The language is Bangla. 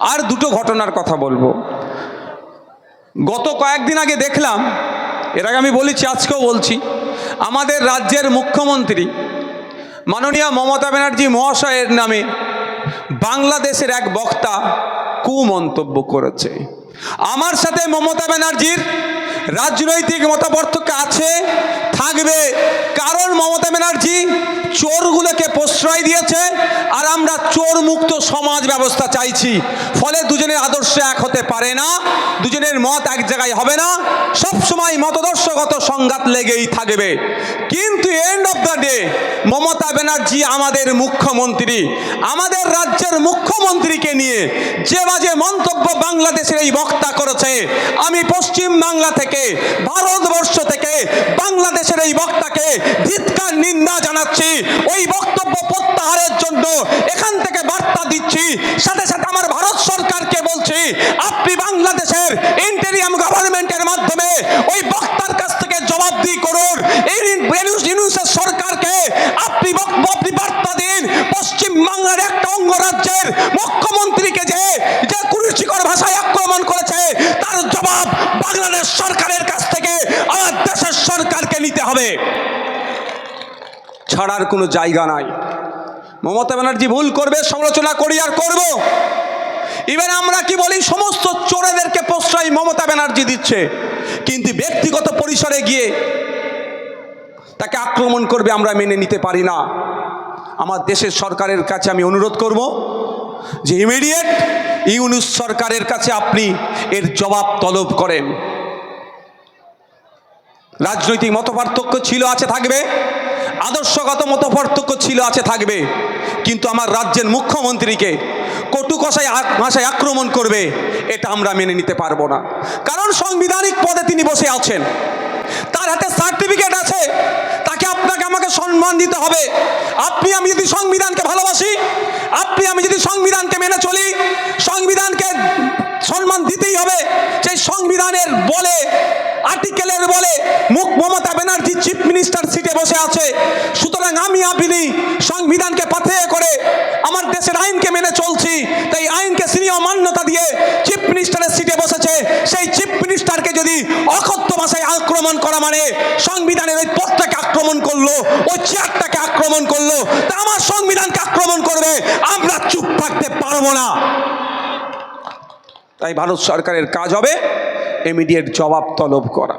আর দুটো ঘটনার কথা বলব। গত কয়েকদিন আগে দেখলাম, এর আগে আমি বলেছি, আজকেও বলছি, আমাদের রাজ্যের মুখ্যমন্ত্রী মাননীয় মমতা ব্যানার্জি মহাশয়ের নামে বাংলাদেশের এক বক্তা কুমন্তব্য করেছে। আমার সাথে মমতা ব্যানার্জির রাজনৈতিক মতাপার্থক্য আছে, থাকবে, কারণ মমতা ব্যানার্জি চোরগুলোকে প্রশ্রয় দিয়েছে আমরা চোর মুক্ত সমাজ ব্যবস্থা চাইছি। ফলে দুজনের আদর্শ এক হতে পারে না, দুজনের মত এক জায়গায় হবে না সব সময় মতদর্শগত সংঘাত লেগেই থাকবে। কিন্তু end of the day Mamata Banerjee আমাদের মুখ্যমন্ত্রী, আমাদের রাজ্যের মুখ্যমন্ত্রীকে নিয়ে যে বাজে মন্তব্য বাংলাদেশের এই বক্তা করেছে, আমি পশ্চিম বাংলা থেকে, ভারতবর্ষ থেকে বাংলাদেশের এই বক্তাকে ধিৎকার, নিন্দা জানাচ্ছি। ওই বক্তব্য প্রত্যাহারের জন্য এখান থেকে বার্তা দিচ্ছি। সাথে সাথে আমার ভারত সরকারকে বলছি, আপনি বাংলাদেশের ইন্টেরিয়াম গভর্নমেন্টের মাধ্যমে ওই বক্তার কাছ থেকে জবাবদিহি করুন। এই ইউনুসের সরকারকে আপনি আপনি বার্তা দিন। পশ্চিম বাংলার একটা অঙ্গরাজ্যের মুখ্যমন্ত্রীকে যে যে কুরুচিকর ভাষায় আক্রমণ করেছে হবে। ছাড়ার কোনো জায়গা নাই। মমতা ব্যানার্জি ভুল করবে, সমালোচনা করি আর করব। ইভেন আমরা কি বলি, সমস্ত চোরেদেরকে প্রশ্রয় মমতা ব্যানার্জি দিচ্ছে। কিন্তু ব্যক্তিগত পরিসরে গিয়ে তাকে আক্রমণ করবে আমরা মেনে নিতে পারি না। আমার দেশের সরকারের কাছে আমি অনুরোধ করব যে ইমিডিয়েট ইউনুস সরকারের কাছে আপনি এর জবাব তলব করেন। রাজনৈতিক মতপার্থক্য ছিল, আছে, থাকবে। আদর্শগত মতপার্থক্য ছিল, আছে, থাকবে। কিন্তু আমার রাজ্যের মুখ্যমন্ত্রীকে কটু কষায় ভাষায় আক্রমণ করবে, এটা আমরা মেনে নিতে পারব না। কারণ সাংবিধানিক পদে তিনি বসে আছেন। তার হাতে সার্টিফিকেট আছে। তাকে আপনাকে আমাকে সম্মান দিতে হবে। আপনি, আমি যদি সংবিধানকে ভালোবাসি, আপনি, আমি যদি সংবিধানকে মেনে চলি বলে, মুখ মমতা ব্যানার্জি চিফ মিনিস্টার সিটে বসে আছে। সুতরাং আমি আপনি সংবিধানকে পাথেয় করে আমার দেশের আইনকে মেনে চলছি। তাই আইনকে সিনিয় মান্যতা দিয়ে চিফ মিনিস্টারের সিটে বসেছে। সেই চিফ মিনিস্টারকে যদি অকথ্য ভাষায় আক্রমণ করা মানে সংবিধানের ওই পথটাকে আক্রমণ করল, ওই চেয়ারটাকে আক্রমণ করল, তা আমার সংবিধানকে আক্রমণ করবে, আমরা চুপ থাকতে পারব না। তাই ভারত সরকারের কাজ হবে ইমিডিয়েট জবাব তলব করা।